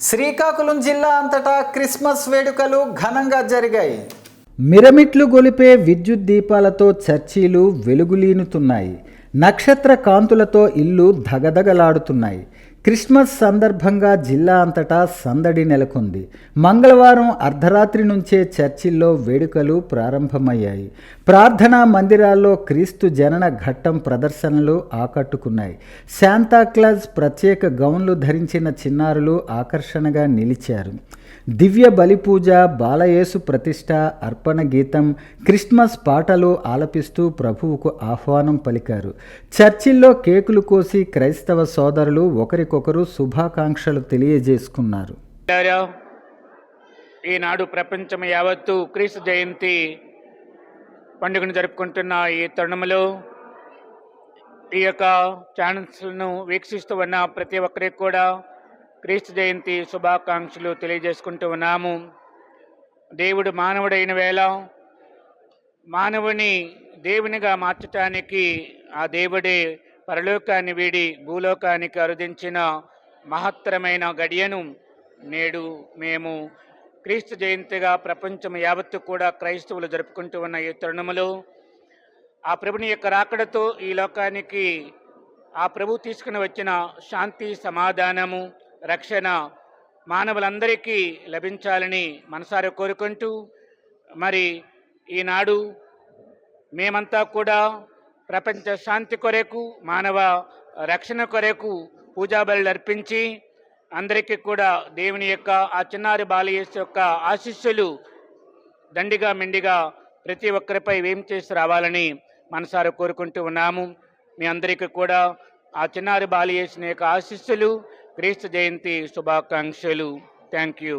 శ్రీకాకుళం జిల్లా అంతటా క్రిస్మస్ వేడుకలు ఘనంగా జరిగాయి. మిరమిట్లు గొలిపే విద్యుత్ దీపాలతో చర్చీలు వెలుగులీనుతున్నాయి. నక్షత్ర కాంతులతో ఇల్లు ధగధగలాడుతున్నాయి. క్రిస్మస్ సందర్భంగా జిల్లా అంతటా సందడి నెలకొంది. మంగళవారం అర్ధరాత్రి నుంచే చర్చిల్లో వేడుకలు ప్రారంభమయ్యాయి. ప్రార్థనా మందిరాల్లో క్రీస్తు జనన ఘట్టం ప్రదర్శనలు ఆకట్టుకున్నాయి. శాంతాక్లాజ్ ప్రత్యేక గౌన్లు ధరించిన చిన్నారులు ఆకర్షణగా నిలిచారు. దివ్య బలిపూజ బాలయేసు ప్రతిష్ట అర్పణ గీతం క్రిస్మస్ పాటలు ఆలపిస్తూ ప్రభువుకు ఆహ్వానం పలికారు. చర్చిల్లో కేకులు కోసి క్రైస్తవ సోదరులు ఒకరికొకరు శుభాకాంక్షలు తెలియజేసుకున్నారు. ఈనాడు ప్రపంచం యావత్తు క్రీస్తు జయంతి పండుగను జరుపుకుంటున్న ఈ తరుణంలో ఈ యొక్క ఛానల్స్ను వీక్షిస్తూ ఉన్న ప్రతి ఒక్కరికి కూడా క్రీస్తు జయంతి శుభాకాంక్షలు తెలియజేసుకుంటూ ఉన్నాము. దేవుడు మానవుడైన వేళ మానవుని దేవునిగా మార్చటానికి ఆ దేవుడే పరలోకాన్ని వీడి భూలోకానికి అరుదించిన మహత్తరమైన గడియను నేడు మేము క్రీస్తు జయంతిగా ప్రపంచం యావత్తు కూడా క్రైస్తవులు జరుపుకుంటూ ఉన్న ఈ తరుణములో ఆ ప్రభుని యొక్క రాకడతో ఈ లోకానికి ఆ ప్రభు తీసుకుని వచ్చిన శాంతి సమాధానము రక్షణ మానవులందరికీ లభించాలని మనసారి కోరుకుంటూ మరి ఈనాడు మేమంతా కూడా ప్రపంచ శాంతి కొరకు మానవ రక్షణ కొరకు పూజా అర్పించి అందరికీ కూడా దేవుని యొక్క ఆ చిన్నారి బాలయేసు యొక్క ఆశీస్సులు దండిగా మెండిగా ప్రతి ఒక్కరిపై వేం చేసి రావాలని మనసారా కోరుకుంటూ ఉన్నాము. మీ అందరికీ కూడా ఆ చిన్నారి బాలయేసిన యొక్క ఆశీస్సులు క్రీస్తు జయంతి శుభాకాంక్షలు. Thank you